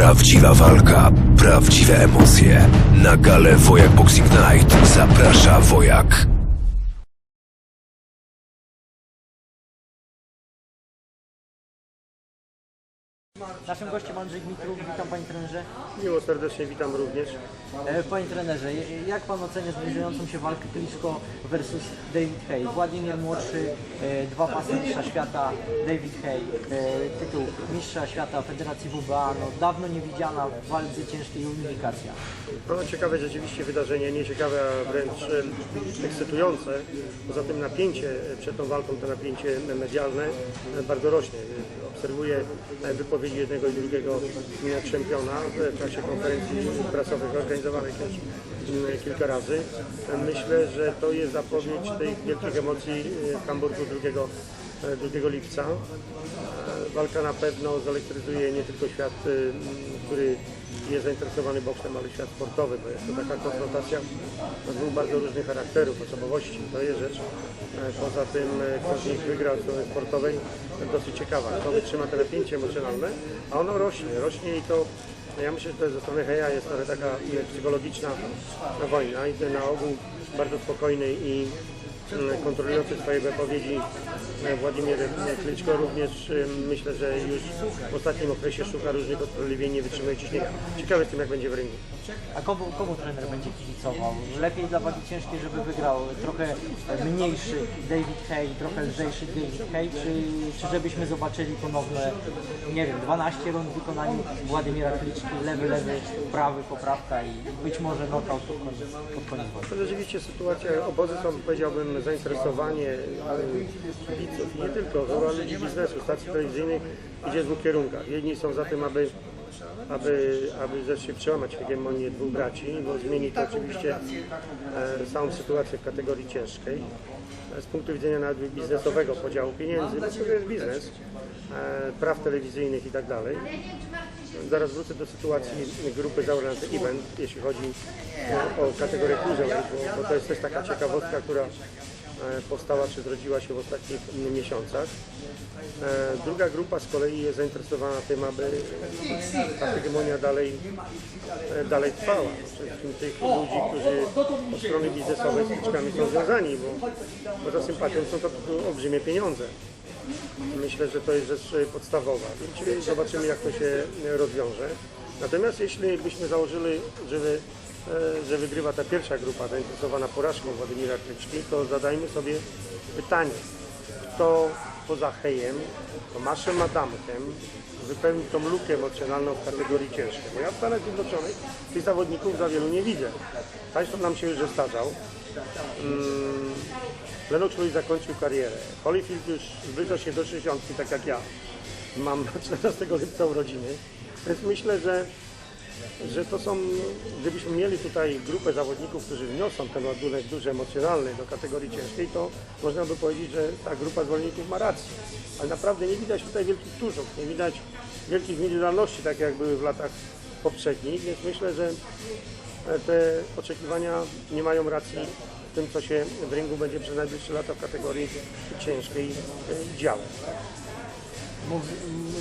Prawdziwa walka, prawdziwe emocje. Na galę Wojak Boxing Night zaprasza Wojak. Naszym gościem Andrzej Dmitrów, witam Panie Trenerze. Miło serdecznie witam również. E, Panie Trenerze, jak Pan ocenia zbliżającą się walkę Klitschko versus David Hay? Władimir Młodszy, e, dwa pasy mistrza świata, David Hay, e, tytuł mistrza świata Federacji WBA, no dawno niewidziana w walce ciężkiej unifikacja. No, ciekawe rzeczywiście wydarzenie, nieciekawe, a wręcz ekscytujące. Poza tym napięcie przed tą walką, to napięcie medialne bardzo rośnie. Obserwuję wypowiedzi jednego i drugiego czempiona w trakcie konferencji prasowych organizowanych już m, kilka razy. Myślę, że to jest zapowiedź tych wielkich emocji w Hamburgu 2, e, 2 lipca. Walka na pewno zelektryzuje nie tylko świat, y, m, który jest zainteresowany boksem, ale świat sportowy, bo jest to taka konfrontacja dwóch bardzo różnych charakterów, osobowości. To jest rzecz. E, Poza tym, e, kto z nich wygra od strony sportowej, dosyć ciekawa. Kto wytrzyma te napięcie emocjonalne, a ono rośnie, rośnie i to no ja myślę, że to jest ze strony Heja jest trochę taka psychologiczna wojna i na ogół bardzo spokojny i kontrolujący swoje wypowiedzi e, Władimir Klitschko również e, myślę, że już w ostatnim okresie szuka różnych odprolewień, nie wytrzymuje ciśnienia. Ciekawy jestem jak będzie w ringu. A komu, komu trener będzie kibicował? Lepiej dla wagi ciężkiej, żeby wygrał trochę mniejszy David Hay, trochę lżejszy David Hay, czy, czy żebyśmy zobaczyli ponowne, nie wiem, 12 rund w wykonaniu Władimira Kliczki, lewy, lewy, prawy, poprawka i być może knockout pod koniec, pod koniec. To rzeczywiście sytuacja, obozy są powiedziałbym zainteresowanie kibiców i nie tylko, chyba ludzi biznesu, stacji telewizyjnych idzie w dwóch kierunkach. Jedni są za tym, aby aby, aby zresztą przełamać hegemonię dwóch braci, bo zmieni to oczywiście e, całą sytuację w kategorii ciężkiej. E, Z punktu widzenia nawet biznesowego podziału pieniędzy, bo to jest biznes, e, praw telewizyjnych i tak dalej. Zaraz wrócę do sytuacji grupy Zaurland Event, jeśli chodzi o, o kategorię cruiserweight, bo, bo to jest też taka ciekawostka, która powstała czy zrodziła się w ostatnich mm, miesiącach. E, Druga grupa z kolei jest zainteresowana tym, aby ta hegemonia dalej, e, dalej trwała. Przede tych ludzi, którzy od strony biznesowej z kliczkami są związani, bo poza sympatią są to olbrzymie pieniądze. Myślę, że to jest rzecz e, podstawowa, zobaczymy jak to się e, rozwiąże. Natomiast jeśli byśmy założyli, że, wy- e, że wygrywa ta pierwsza grupa zainteresowana porażką Władimira Klyczki, to zadajmy sobie pytanie, kto poza Hejem, Tomaszem Adamkiem wypełni tą lukę emocjonalną w kategorii ciężkiej. Bo ja w Stanach Zjednoczonych tych zawodników za wielu nie widzę. Tyson nam się już zestarzał. Mm, Lennox Lewis zakończył karierę. Holyfield już zbliża się do 60, tak jak ja. Mam 14 lipca urodziny. Więc myślę, że, że to są, gdybyśmy mieli tutaj grupę zawodników, którzy wniosą ten ładunek duży emocjonalny do kategorii ciężkiej, to można by powiedzieć, że ta grupa zawodników ma rację. Ale naprawdę nie widać tutaj wielkich tużów, nie widać wielkich indywidualności, tak jak były w latach poprzednich, więc myślę, że te oczekiwania nie mają racji w tym, co się w ringu będzie przez najbliższe lata w kategorii ciężkiej e, działo.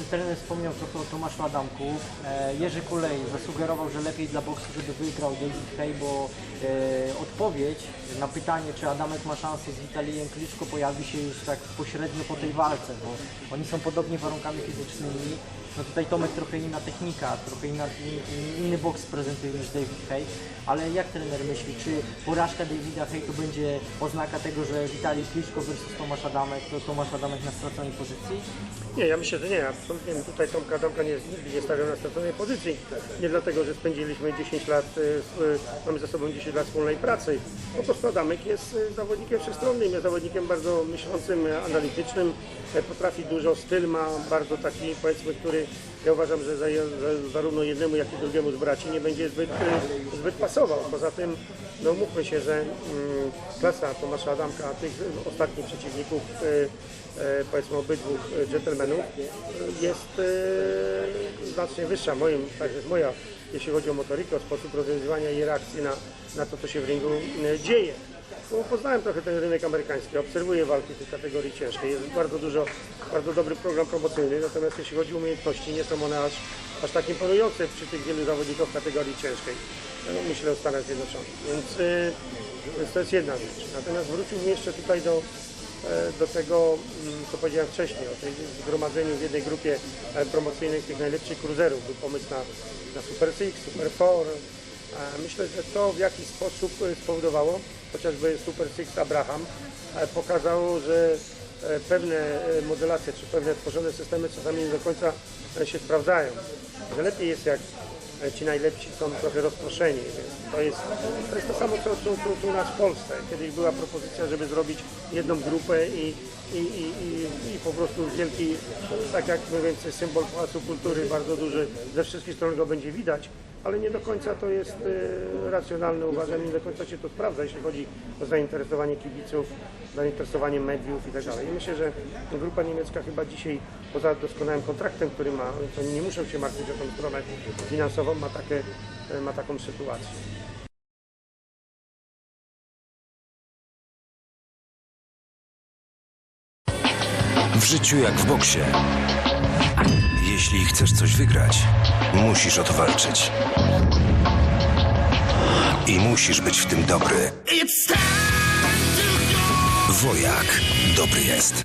Trener wspomniał trochę o Tomaszu Adamku. E, Jerzy Kulej zasugerował, że lepiej dla boksu, żeby wygrał David Hay, bo e, odpowiedź na pytanie, czy Adamek ma szansę z Witalijem Kliczko pojawi się już tak pośrednio po tej walce, bo oni są podobnie warunkami fizycznymi. No tutaj Tomek trochę inna technika, trochę inna, in- inny boks prezentuje niż David Hay, ale jak trener myśli, czy porażka Davida Hay to będzie oznaka tego, że Witalij Kliczko versus Tomasz Adamek, to Tomasz Adamek na straconej pozycji? Nie, ja myślę, że nie. Absolutnie tutaj Tomka Adamka nie, nigdy nie stawiał na straconej pozycji. Nie dlatego, że spędziliśmy 10 lat, y, y, mamy za sobą 10 lat wspólnej pracy. Po prostu Adamek jest y, zawodnikiem wszechstronnym, jest zawodnikiem bardzo myślącym, analitycznym, potrafi dużo, styl ma bardzo taki, powiedzmy, który ja uważam, że za, za, zarówno jednemu, jak i drugiemu z braci nie będzie zbyt, y, zbyt pasował. Poza tym, no mówmy się, że mm, klasa Tomasza Adamka, tych y, ostatnich przeciwników, y, e, powiedzmy obydwu dżentelmenów jest znacznie wyższa moim, tak jest moja, jeśli chodzi o motorykę, o sposób rozwiązywania i reakcji na, na to, co się w ringu dzieje. Bo poznałem trochę ten rynek amerykański, obserwuję walki tej kategorii ciężkiej. Jest bardzo dużo, bardzo dobry program promocyjny, natomiast jeśli chodzi o umiejętności, nie są one aż, aż tak imponujące przy tych wielu zawodników w kategorii ciężkiej. No, myślę o Stanach Zjednoczonych. Więc, y, więc to jest jedna rzecz. Natomiast wróciłbym jeszcze tutaj do, e, do tego, mm, co powiedziałem wcześniej, o tej zgromadzeniu w jednej grupie e, promocyjnej tych najlepszych cruiserów. Był pomysł na, na Super Six, Super Four. E, Myślę, że to w jakiś sposób spowodowało, chociażby Super Six Abraham, e, pokazało, że e, pewne e, modelacje czy pewne tworzone systemy czasami nie do końca się sprawdzają. Że lepiej jest jak ci najlepsi są trochę rozproszeni. To, jest, to jest to samo, co, co, co, u nas w Polsce. Kiedyś była propozycja, żeby zrobić jedną grupę i, i, i, i, i po prostu wielki, tak jak więcej symbol Pałacu Kultury, bardzo duży, ze wszystkich stron go będzie widać, ale nie do końca to jest e, racjonalne, uważam, nie do końca się to sprawdza, jeśli chodzi o zainteresowanie kibiców, zainteresowanie mediów i tak dalej. Myślę, że grupa niemiecka chyba dzisiaj, poza doskonałym kontraktem, który ma, to nie muszą się martwić o tą stronę finansową, ma, takie, e, ma taką sytuację. W życiu jak w boksie. Jeśli chcesz coś wygrać, musisz o to walczyć. I musisz być w tym dobry. Wojak dobry jest.